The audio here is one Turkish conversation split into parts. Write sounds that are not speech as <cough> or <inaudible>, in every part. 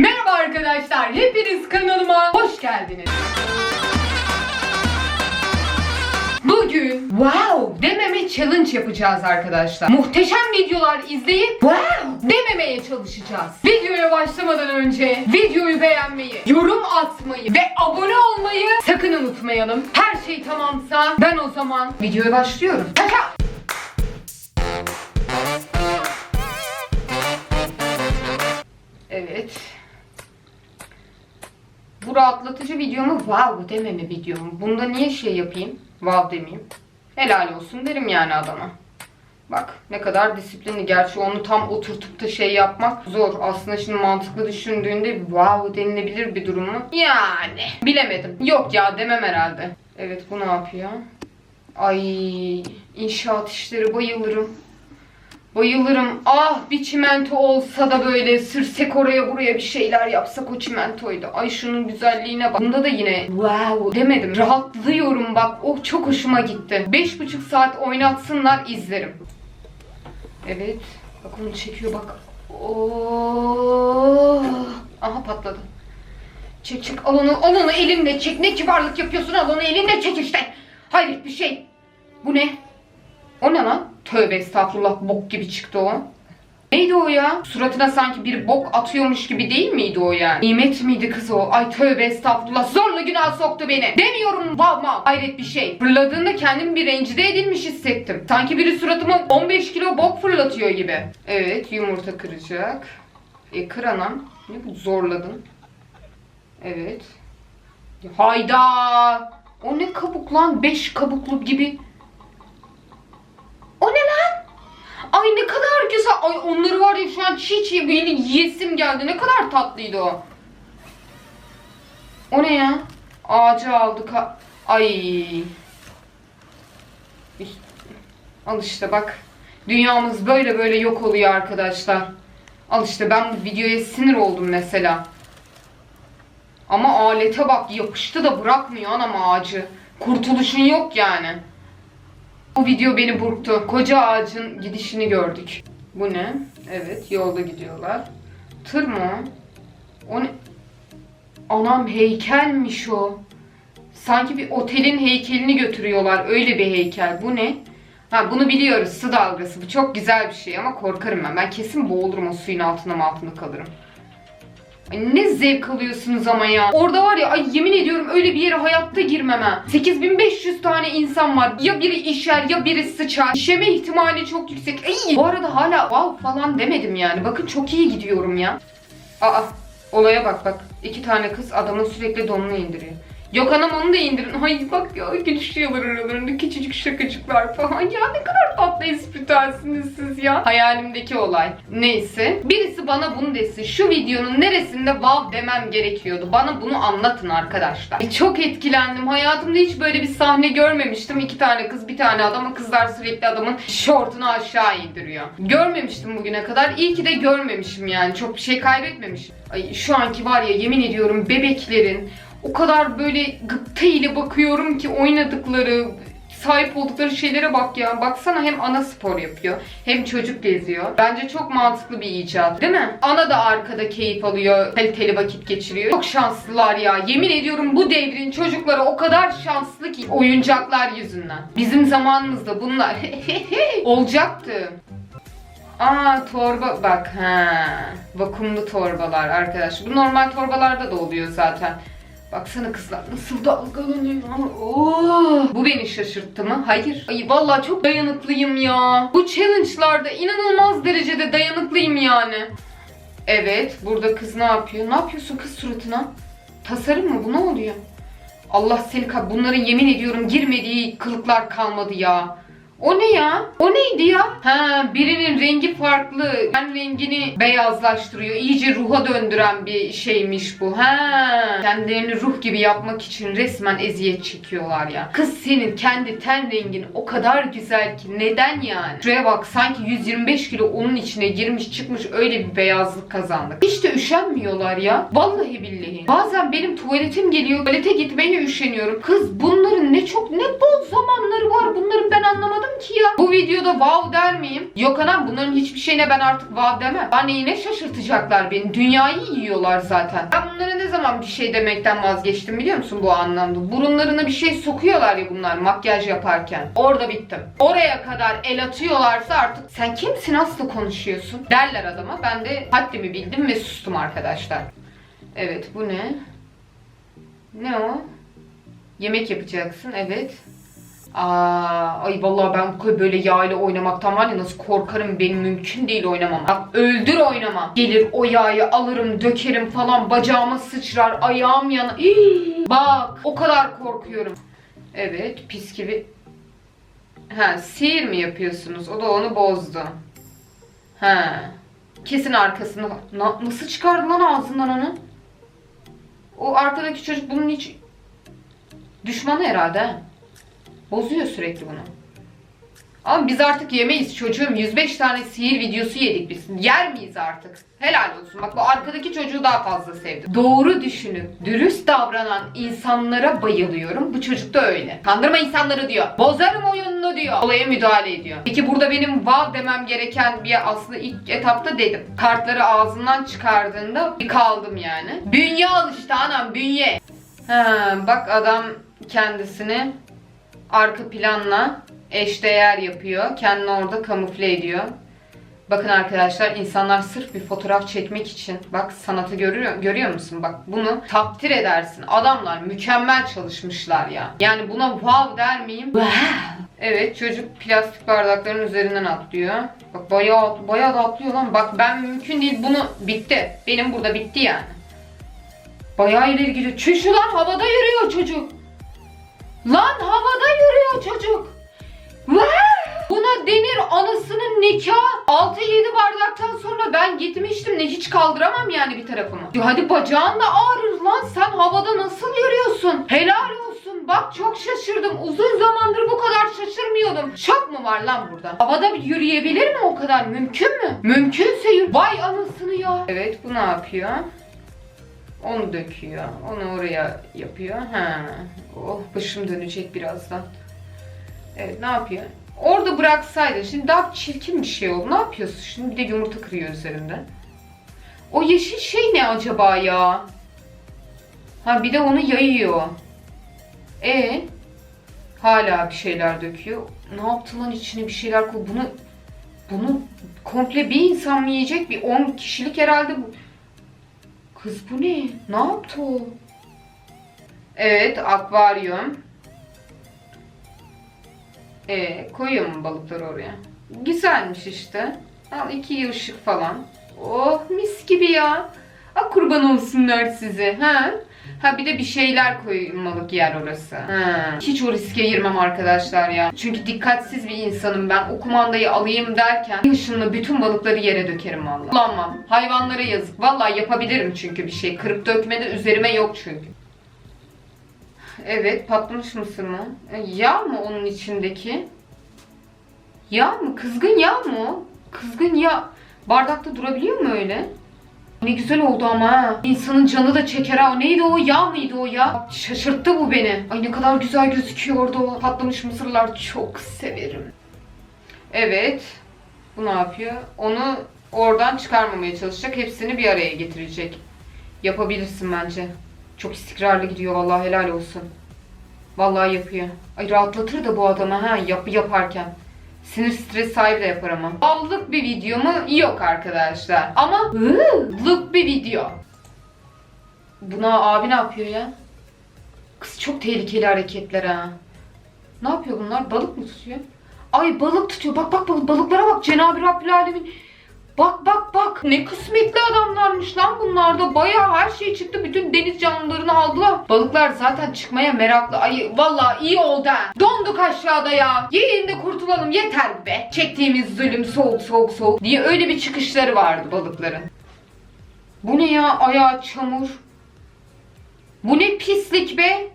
Merhaba arkadaşlar, hepiniz kanalıma hoş geldiniz. Bugün wow dememe challenge yapacağız arkadaşlar. Muhteşem videolar izleyip wow dememeye çalışacağız. Videoya başlamadan önce videoyu beğenmeyi, yorum atmayı ve abone olmayı sakın unutmayalım. Her şey tamamsa ben o zaman videoya başlıyorum. Paşa! Rahatlatıcı videomu wow dememe videomu. Bunda niye şey yapayım? Wow demeyeyim. Helal olsun derim yani adama. Bak ne kadar disiplinli. Gerçi onu tam oturtup da şey yapmak zor. Aslında şimdi mantıklı düşündüğünde wow denilebilir bir durum mu? Yani. Bilemedim. Yok ya demem herhalde. Evet bu ne yapıyor? Ay inşaat işleri bayılırım. Bayılırım. Ah bir çimento olsa da böyle sürsek oraya buraya bir şeyler yapsak o çimentoydu. Ay şunun güzelliğine bak. Bunda da yine wow demedim. Rahatlıyorum bak. Oh çok hoşuma gitti. Beş buçuk saat oynatsınlar izlerim. Evet. Bak onu çekiyor bak. Oh. Aha patladı. Çek çek al onu, al onu elinle çek. Ne kibarlık yapıyorsun al onu elinle çek işte. Hayret bir şey. Bu ne? O ne lan? Tövbe estağfurullah bok gibi çıktı o. Neydi o ya? Suratına sanki bir bok atıyormuş gibi değil miydi o yani? Nimet miydi kız o? Ay tövbe estağfurullah zorla günah soktu beni. Demiyorum valla hayret bir şey. Fırladığında kendimi bir rencide edilmiş hissettim. Sanki biri suratıma 15 kilo bok fırlatıyor gibi. Evet yumurta kıracak. E kır anam. Ne bu zorladın? Evet. Hayda. O ne kabuk lan? 5 kabuklu gibi. O ne lan? Ay ne kadar güzel. Ay onları var ya şu an çiğ çiğ böyle yiyesim geldi. Ne kadar tatlıydı o. O ne ya? Ağacı aldık. Ay. Al işte bak. Dünyamız böyle böyle yok oluyor arkadaşlar. Al işte ben bu videoya sinir oldum mesela. Ama alete bak yapıştı da bırakmıyor anam ağacı. Kurtuluşun yok yani. Bu video beni burktu. Koca ağacın gidişini gördük. Bu ne? Evet yolda gidiyorlar. Tır mı? o? Ne? Anam heykelmiş o. Sanki bir otelin heykelini götürüyorlar. Öyle bir heykel. Bu ne? Ha bunu biliyoruz. Su dalgası. Bu çok güzel bir şey ama korkarım ben. Ben kesin boğulurum o suyun altında mı altında kalırım. Ay ne zevk alıyorsunuz ama ya. Orada var ya ay yemin ediyorum öyle bir yere hayatta girmem ha. 8500 tane insan var. Ya biri işer ya biri sıçar. İşeme ihtimali çok yüksek. Ay. Bu arada hala wow falan demedim yani. Bakın çok iyi gidiyorum ya. Aa olaya bak bak. İki tane kız adamın sürekli donunu indiriyor. Yok anam onu da indirin. Ay bak ya gelişiyorlar aralarında küçücük şakacıklar falan. Ya ne kadar tatlı espritüelsiniz siz ya. Hayalimdeki olay. Neyse. Birisi bana bunu desin. Şu videonun neresinde wow demem gerekiyordu. Bana bunu anlatın arkadaşlar. Ay, çok etkilendim. Hayatımda hiç böyle bir sahne görmemiştim. İki tane kız bir tane adam. Kızlar sürekli adamın şortunu aşağı indiriyor. Görmemiştim bugüne kadar. İyi ki de görmemişim yani. Çok bir şey kaybetmemişim. Ay şu anki var ya yemin ediyorum bebeklerin o kadar böyle gıpta ile bakıyorum ki oynadıkları, sahip oldukları şeylere bak ya. Baksana hem ana spor yapıyor hem çocuk geziyor. Bence çok mantıklı bir icat değil mi? Ana da arkada keyif alıyor, kaliteli vakit geçiriyor. Çok şanslılar ya. Yemin ediyorum bu devrin çocukları o kadar şanslı ki oyuncaklar yüzünden. Bizim zamanımızda bunlar <laughs> olacaktı. Aa torba bak ha vakumlu torbalar arkadaş. Bu normal torbalarda da oluyor zaten. Baksana kızlar nasıl dalgalanıyor. Oo, bu beni şaşırttı mı? Hayır. Ay vallahi çok dayanıklıyım ya. Bu challenge'larda inanılmaz derecede dayanıklıyım yani. Evet, burada kız ne yapıyor? Ne yapıyorsun kız suratına? Tasarım mı? Bu ne oluyor? Allah seni. Bunların yemin ediyorum girmediği kılıklar kalmadı ya. O ne ya? O neydi ya? Ha birinin rengi farklı. Ben rengini beyazlaştırıyor. İyice ruha döndüren bir şeymiş bu. Ha kendilerini ruh gibi yapmak için resmen eziyet çekiyorlar ya. Kız senin kendi ten rengin o kadar güzel ki neden yani? Şuraya bak sanki 125 kilo onun içine girmiş çıkmış öyle bir beyazlık kazandık. Hiç de üşenmiyorlar ya. Vallahi billahi. Bazen benim tuvaletim geliyor. Tuvalete gitmeye üşeniyorum. Kız bunların ne çok ne bol zamanları var. Bunların ben anlamadım anlamadım ki ya. Bu videoda wow der miyim? Yok anam bunların hiçbir şeyine ben artık wow demem. Bana yine şaşırtacaklar beni. Dünyayı yiyorlar zaten. Ben bunlara ne zaman bir şey demekten vazgeçtim biliyor musun bu anlamda? Burunlarına bir şey sokuyorlar ya bunlar makyaj yaparken. Orada bittim. Oraya kadar el atıyorlarsa artık sen kimsin aslı konuşuyorsun derler adama. Ben de haddimi bildim ve sustum arkadaşlar. Evet bu ne? Ne o? Yemek yapacaksın evet. Aa, ay vallahi ben böyle yağ ile oynamaktan var ya nasıl korkarım benim mümkün değil oynamam. Bak öldür oynamam. Gelir o yağı alırım dökerim falan bacağıma sıçrar ayağım yana. Hii, bak o kadar korkuyorum. Evet pis gibi. Ha sihir mi yapıyorsunuz? O da onu bozdu. Ha. Kesin arkasını. Na- nasıl çıkardı lan ağzından onu? O arkadaki çocuk bunun hiç düşmanı herhalde. ha. Bozuyor sürekli bunu. Ama biz artık yemeyiz çocuğum. 105 tane sihir videosu yedik biz. Yer miyiz artık? Helal olsun. Bak bu arkadaki çocuğu daha fazla sevdim. Doğru düşünüp dürüst davranan insanlara bayılıyorum. Bu çocuk da öyle. Kandırma insanları diyor. Bozarım oyununu diyor. Olaya müdahale ediyor. Peki burada benim wow demem gereken bir aslında ilk etapta dedim. Kartları ağzından çıkardığında bir kaldım yani. Bünye alıştı anam bünye. Ha, bak adam kendisini arka planla eşdeğer yapıyor. Kendini orada kamufle ediyor. Bakın arkadaşlar insanlar sırf bir fotoğraf çekmek için bak sanatı görüyor, görüyor musun? Bak bunu takdir edersin. Adamlar mükemmel çalışmışlar ya. Yani buna wow der miyim? Evet çocuk plastik bardakların üzerinden atlıyor. Bak bayağı bayağı da atlıyor lan. Bak ben mümkün değil bunu bitti. Benim burada bitti yani. Bayağı ileri gidiyor. Çüş lan havada yürüyor çocuk. Lan havada yürüyor çocuk. Buna denir anasının nikahı. 6-7 bardaktan sonra ben gitmiştim. Ne hiç kaldıramam yani bir tarafımı. Hadi bacağın da ağrır lan. Sen havada nasıl yürüyorsun? Helal olsun. Bak çok şaşırdım. Uzun zamandır bu kadar şaşırmıyordum. Şok mu var lan burada? Havada bir yürüyebilir mi o kadar? Mümkün mü? Mümkünse yürü. Vay anasını ya. Evet bu ne yapıyor? Onu döküyor. Onu oraya yapıyor. Ha. Oh başım dönecek birazdan. Evet ne yapıyor? Orada bıraksaydı şimdi daha çirkin bir şey oldu. Ne yapıyorsun şimdi? Bir de yumurta kırıyor üzerinde. O yeşil şey ne acaba ya? Ha bir de onu yayıyor. E hala bir şeyler döküyor. Ne yaptı lan içine bir şeyler koy. Bunu bunu komple bir insan mı yiyecek? Bir 10 kişilik herhalde bu. Kız bu ne? Ne yaptı o? Evet, akvaryum. Ee, koyuyor mu balıkları oraya? Güzelmiş işte. Al iki ışık falan. Oh mis gibi ya. Ha kurban olsunlar size. Ha? Ha bir de bir şeyler koymalık yer orası. Ha. Hiç o riske girmem arkadaşlar ya. Çünkü dikkatsiz bir insanım ben. O kumandayı alayım derken ışınla bütün balıkları yere dökerim valla. Kullanmam. Hayvanlara yazık. Vallahi yapabilirim çünkü bir şey. Kırıp dökmede üzerime yok çünkü. Evet patlamış mısır mı? E, Yağ mı onun içindeki? Yağ mı? Kızgın yağ mı? Kızgın yağ. Bardakta durabiliyor mu öyle? Ne güzel oldu ama ha. İnsanın canı da çeker ha. O neydi o? Yağ mıydı o ya? Şaşırttı bu beni. Ay ne kadar güzel gözüküyordu o. Patlamış mısırlar çok severim. Evet. Bu ne yapıyor? Onu oradan çıkarmamaya çalışacak. Hepsini bir araya getirecek. Yapabilirsin bence. Çok istikrarlı gidiyor vallahi helal olsun. Vallahi yapıyor. Ay rahatlatır da bu adamı ha yap yaparken. Sinir stres sahibi de yapar ama. Ballık bir video mu? Yok arkadaşlar. Ama lık bir video. Buna abi ne yapıyor ya? Kız çok tehlikeli hareketler ha. Ne yapıyor bunlar? Balık mı tutuyor? Ay balık tutuyor. Bak bak balık, balıklara bak. Cenab-ı Rabbül Alemin. Bak bak bak. Ne kısmetli adamlarmış lan bunlar da. Bayağı her şey çıktı. Bütün deniz canlılarını aldılar. Balıklar zaten çıkmaya meraklı. Ay vallahi iyi oldu ha. Donduk aşağıda ya. Yiyin de kurtulalım yeter be. Çektiğimiz zulüm soğuk soğuk soğuk diye öyle bir çıkışları vardı balıkların. Bu ne ya? Ayağı çamur. Bu ne pislik be?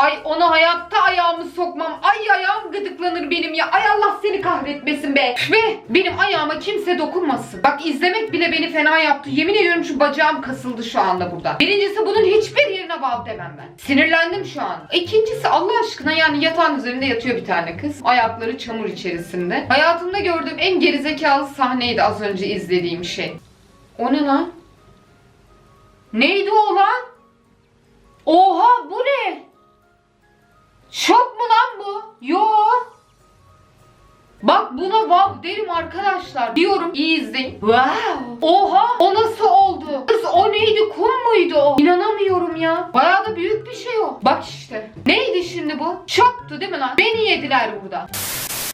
Ay ona hayatta ayağımı sokmam. Ay ayağım gıdıklanır benim ya. Ay Allah seni kahretmesin be. Ve benim ayağıma kimse dokunmasın. Bak izlemek bile beni fena yaptı. Yemin ediyorum şu bacağım kasıldı şu anda burada. Birincisi bunun hiçbir yerine bağ demem ben. Sinirlendim şu an. İkincisi Allah aşkına yani yatağın üzerinde yatıyor bir tane kız. Ayakları çamur içerisinde. Hayatımda gördüğüm en gerizekalı sahneydi az önce izlediğim şey. O ne lan? Neydi o lan? Oha bu ne? Şok mu lan bu? Yo. Bak buna wow derim arkadaşlar. Diyorum iyi izleyin. Wow. Oha o nasıl oldu? Kız o neydi kum muydu o? İnanamıyorum ya. Bayağı da büyük bir şey o. Bak işte. Neydi şimdi bu? Şoktu değil mi lan? Beni yediler burada.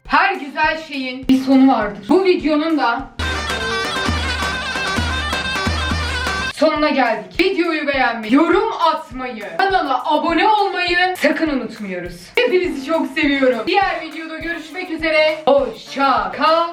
Her güzel şeyin bir sonu vardır. Bu videonun da Sonuna geldik. Videoyu beğenmeyi, yorum atmayı, kanala abone olmayı sakın unutmuyoruz. Hepinizi çok seviyorum. Diğer videoda görüşmek üzere. Hoşça kal.